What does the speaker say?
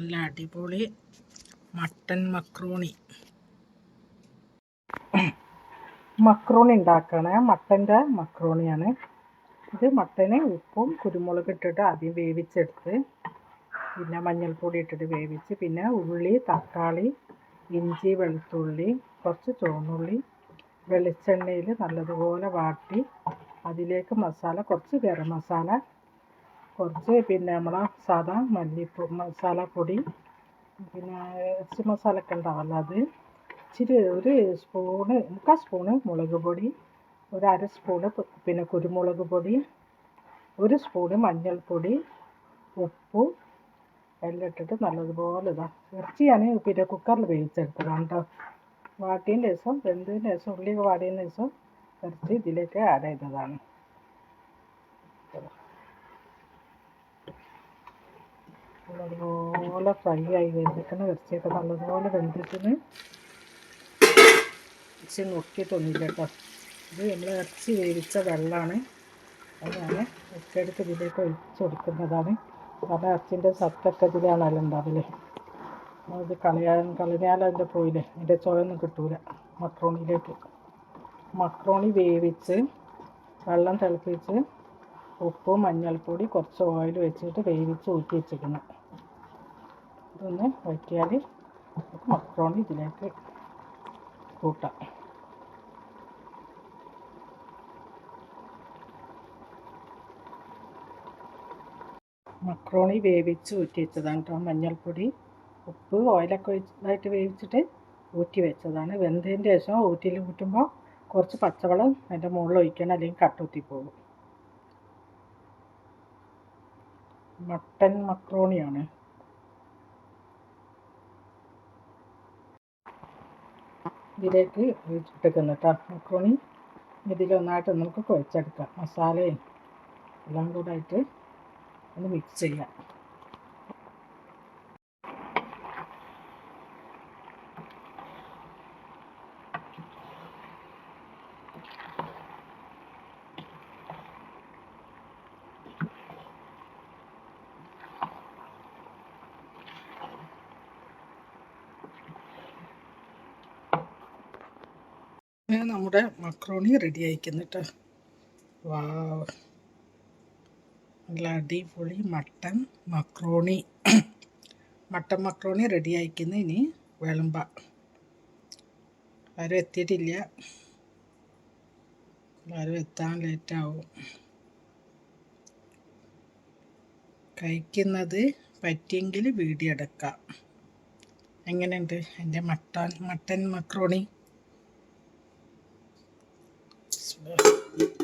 നല്ല അടിപൊളി mutton macaroni. Macaroni ഉണ്ടാക്കണേ. മട്ടന്റെ മക്രോണിയാണ്. ഇത് മട്ടന് ഉപ്പും കുരുമുളക് ഇട്ടിട്ട് ആദ്യം വേവിച്ചെടുത്ത് പിന്നെ മഞ്ഞൾപ്പൊടി ഇട്ടിട്ട് വേവിച്ച് പിന്നെ ഉള്ളി തക്കാളി ഇഞ്ചി വെളുത്തുള്ളി കുറച്ച് ചുവന്നുള്ളി വെളിച്ചെണ്ണയിൽ നല്ലതുപോലെ വാട്ടി അതിലേക്ക് മസാല കുറച്ച് ഗരം മസാല കുറച്ച്. പിന്നെ നമ്മളെ സാധാ മല്ലിപ്പൂ മസാലപ്പൊടി പിന്നെ ഇറച്ചി മസാലയൊക്കെ ഉണ്ടാവല്ലോ അത്. ഇച്ചിരി ഒരു സ്പൂണ് മുക്കാൽ സ്പൂണ് മുളക് പൊടി ഒരു അര സ്പൂണ് പിന്നെ കുരുമുളക് പൊടി ഒരു സ്പൂണ് മഞ്ഞൾപ്പൊടി ഉപ്പും എല്ലാം ഇട്ടിട്ട് നല്ലതുപോലെ ഇതാ ഇറച്ചി ഞാൻ പിന്നെ കുക്കറിൽ വേവിച്ചെടുത്തതാണ് കേട്ടോ. വാട്ടിയതിന് ശേഷം വെന്തതിന് ശേഷം ഉള്ളിയൊക്കെ വാടിയതിന് ശേഷം ഇറച്ചി ഇതിലേക്ക് ആഡ് ചെയ്തതാണ്. നല്ലതുപോലെ ഫ്രൈ ആയി കഴിഞ്ഞിരിക്കുന്ന ഇറച്ചിയൊക്കെ നല്ലതുപോലെ വെന്തിട്ടിന്. ഇച്ചിരി നോക്കിയിട്ടൊന്നുമില്ല കേട്ടോ ഇത് നമ്മൾ ഇറച്ചി വേവിച്ച വെള്ളമാണ് അത് ഞാൻ ഇറച്ചിയെടുത്ത് ഇതിലേക്ക് ഒഴിച്ച് കൊടുക്കുന്നതാണ്. കാരണം ഇറച്ചിന്റെ സത്തൊക്കെ ഇതിലാണല്ലോ ഉണ്ടാവില്ലേ അത് കളയാൻ കളഞ്ഞാൽ അതിന്റെ പോയില്ലേ? അതിന്റെ ചുവയൊന്നും കിട്ടൂല. മക്രോണിയിലേക്ക്. മക്രോണി വേവിച്ച് വെള്ളം തിളപ്പിച്ച് ഉപ്പും മഞ്ഞൾപ്പൊടി കുറച്ച് ഓയിൽ വെച്ചിട്ട് വേവിച്ച് ഊറ്റി വെച്ചിരിക്കുന്നു ഇതൊന്ന് വറ്റിയാൽ നമുക്ക് മക്രോണി ഇതിലേക്ക് കൂട്ടാം. മക്രോണി വേവിച്ച് ഊറ്റി വെച്ചതാണ് കേട്ടോ മഞ്ഞൾപ്പൊടി ഉപ്പ് ഓയിലൊക്കെ ഒഴിച്ചതായിട്ട് വേവിച്ചിട്ട് ഊറ്റി വെച്ചതാണ്. വെന്തതിന് ശേഷം ഊറ്റിയിൽ കൂട്ടുമ്പോൾ കുറച്ച് പച്ചവെള്ളം അതിന്റെ മുകളിൽ ഒഴിക്കണം അല്ലെങ്കിൽ കട്ടൂത്തി പോകും. മട്ടൻ മക്രോണിയാണ് ഇതിലേക്ക് ഒഴിച്ചിട്ടേക്കുന്നു കേട്ടോ. മക്രോണി. ഇതിലൊന്നായിട്ട് നമുക്ക് കുഴച്ചെടുക്കാം. മസാലയും എല്ലാം കൂടെ ആയിട്ട് ഒന്ന് മിക്സ് ചെയ്യാം. ഇത് നമ്മുടെ മക്രോണി റെഡി ആയിക്കുന്നു കേട്ടോ വാവ്. നല്ല അടിപൊളി mutton macaroni. Mutton macaroni ready ആയിക്കുന്നു ഇനി വിളമ്പ. ആരും എത്തിയിട്ടില്ല. എല്ലാവരും എത്താൻ ലേറ്റാവും കഴിക്കുന്നത് പറ്റിയെങ്കിൽ വീഡിയോ എടുക്കാം. എങ്ങനെയുണ്ട് എന്റെ മട്ടൻ മട്ടൻ മക്രോണി? Smith.